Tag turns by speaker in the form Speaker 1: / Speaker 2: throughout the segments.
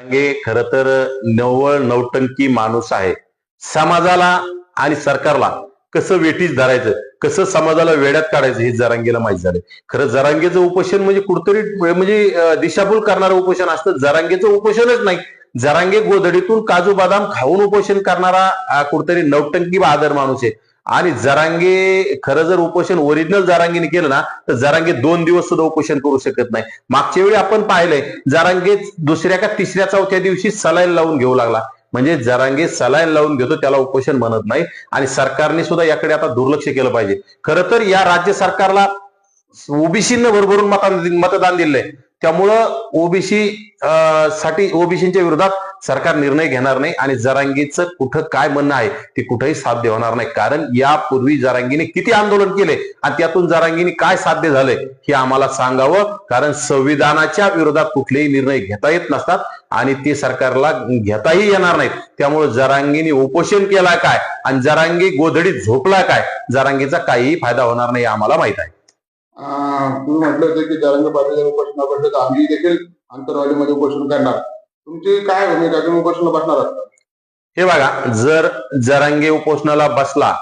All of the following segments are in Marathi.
Speaker 1: जरांगे खर तर नवळ नवटंकी माणूस आहे. समाजाला आणि सरकारला कसं वेटीच धरायचं कसं समाजाला वेड्यात काढायचं हे जरांगेला माहीत झालंय. खरं जरांगेचं उपोषण म्हणजे कुठतरी म्हणजे दिशाभूल करणारं उपोषण असतं. जरांगेचं उपोषणच नाही. जरांगे गोधडीतून काजू बदाम खाऊन उपोषण करणारा कुठतरी नवटंकी बहादर माणूस आहे. आणि जरांगे खरं जर उपोषण ओरिजिनल जरांगीने केलं ना तर जरांगे दोन दिवस सुद्धा उपोषण करू शकत नाही. मागच्या वेळी आपण पाहिलंय जरांगे दुसऱ्या का तिसऱ्या चौथ्या दिवशी सलाईन लावून घेऊ लागला. म्हणजे जरांगे सलाईन लावून घेतो त्याला उपोषण म्हणत नाही. आणि सरकारने सुद्धा याकडे आता दुर्लक्ष केलं पाहिजे. खरं तर या राज्य सरकारला ओबीसीनं भरभरून मतदान मतदान दिलंय. त्यामुळं ओबीसी साठी ओबीसीच्या विरोधात सरकार निर्णय घेणार नाही आणि जरांगीचं कुठं काय म्हणणं आहे ते कुठंही साध्य होणार नाही. कारण यापूर्वी जरांगीने किती आंदोलन केले आणि त्यातून जरांगीने काय साध्य झालंय हे आम्हाला सांगावं. कारण संविधानाच्या विरोधात कुठलेही निर्णय घेता येत नसतात आणि ते सरकारला घेताही येणार नाहीत. त्यामुळे जरांगीने उपोषण केला काय आणि जरांगी गोधडीत झोपला काय? जरांगीचा काहीही फायदा होणार नाही आम्हाला माहीत आहे.
Speaker 2: अं, तुम्ही म्हटलं होतं की जरांगी पाटील उपोषणाबद्दल आम्ही देखील अंतरवालीमध्ये उपोषण करणार. तुमची काय भूमिका तुम्ही उपोषण बसणार आहात
Speaker 1: हे बघा जर जरांगे उपोषणाला बसला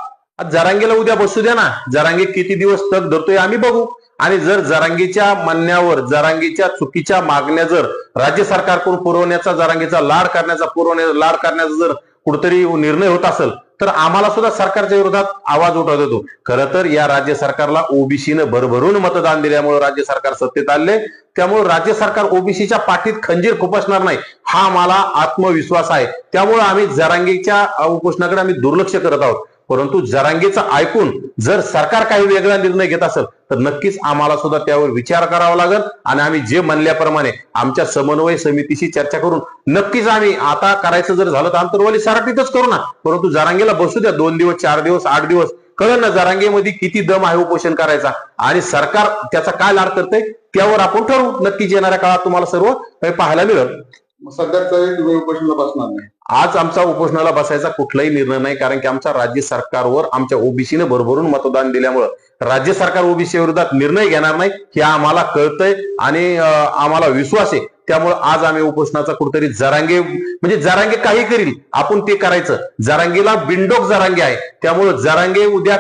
Speaker 1: जरांगेला उद्या बसू द्या ना. जरांगे किती दिवस तग धरतोय आम्ही बघू. आणि जर जरांगीच्या म्हणण्यावर जरांगीच्या चुकीच्या मागण्या जर राज्य सरकारकडून पुरवण्याचा जरांगीचा लाड करण्याचा पुरवण्या लाड करण्याचा जर कुठतरी निर्णय होत असेल तर आम्हाला सुद्धा सरकारच्या विरोधात आवाज उठवत होतो. खरं तर या राज्य सरकारला ओबीसीनं भरभरून मतदान दिल्यामुळे राज्य सरकार सत्तेत आले. त्यामुळे राज्य सरकार ओबीसीच्या पाठीत खंजीर खुपसणार नाही. हा आम्हाला आत्मविश्वास आहे. त्यामुळे आम्ही जरांगीच्या उपोषणाकडे आम्ही दुर्लक्ष करत आहोत. परंतु जरांगीचं ऐकून जर सरकार काही वेगळा निर्णय घेत असेल तर नक्कीच आम्हाला सुद्धा त्यावर विचार करावा लागेल. आणि आम्ही जे म्हणल्याप्रमाणे आमच्या समन्वय समितीशी चर्चा करून नक्कीच आम्ही आता करायचं जर झालं तर आंतरवाली सराटीतच करू ना. परंतु जरांगीला बसू द्या दोन दिवस चार दिवस आठ दिवस. कळलं ना जरांगेमध्ये किती दम आहे उपोषण करायचा. आणि सरकार त्याचा काय लाड करतंय त्यावर आपण ठरवू. नक्कीच येणाऱ्या काळात तुम्हाला सर्व काही पाहायला मिळेल.
Speaker 2: सध्या उपोषणाला बसणार नाही.
Speaker 1: आज आमचा उपोषणाला बसायचा कुठलाही निर्णय नाही कारण की आमच्या राज्य सरकारवर आमच्या ओबीसीने भरभरून मतदान दिल्यामुळं राज्य सरकार ओबीसी विरोधात निर्णय घेणार नाही हे आम्हाला कळतंय आणि आम्हाला विश्वास आहे. त्यामुळे आज आम्ही उपोषणाचा कुठेतरी जरांगे म्हणजे जरांगे काही करील आपण ते करायचं. जरांगेला बिंडोक जरांगे आहे. त्यामुळे जरांगे उद्या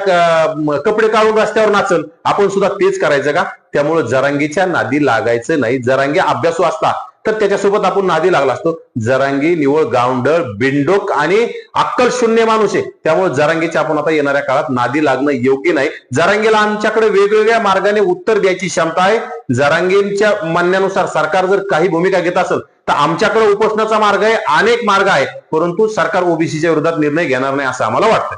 Speaker 1: कपडे काढून रस्त्यावर नाचल. आपण सुद्धा तेच करायचं का? त्यामुळे जरांगीच्या नादी लागायचं नाही. जरांगे अभ्यासू असता. तर त्याच्यासोबत आपण नादी लागला असतो. जरांगी निवळ गावंडळ बिंडोक आणि अक्कल शून्य माणूस आहे. त्यामुळे जरांगीच्या आपण आता येणाऱ्या काळात नादी लागणं योग्य नाही. जरांगीला आमच्याकडे वेगवेगळ्या मार्गाने उत्तर द्यायची क्षमता आहे. जरांगींच्या म्हणण्यानुसार सरकार जर काही भूमिका घेत असेल तर आमच्याकडे उपोषणाचा मार्ग आहे अनेक मार्ग आहे परंतु सरकार ओबीसीच्या विरोधात निर्णय घेणार नाही असं आम्हाला वाटतं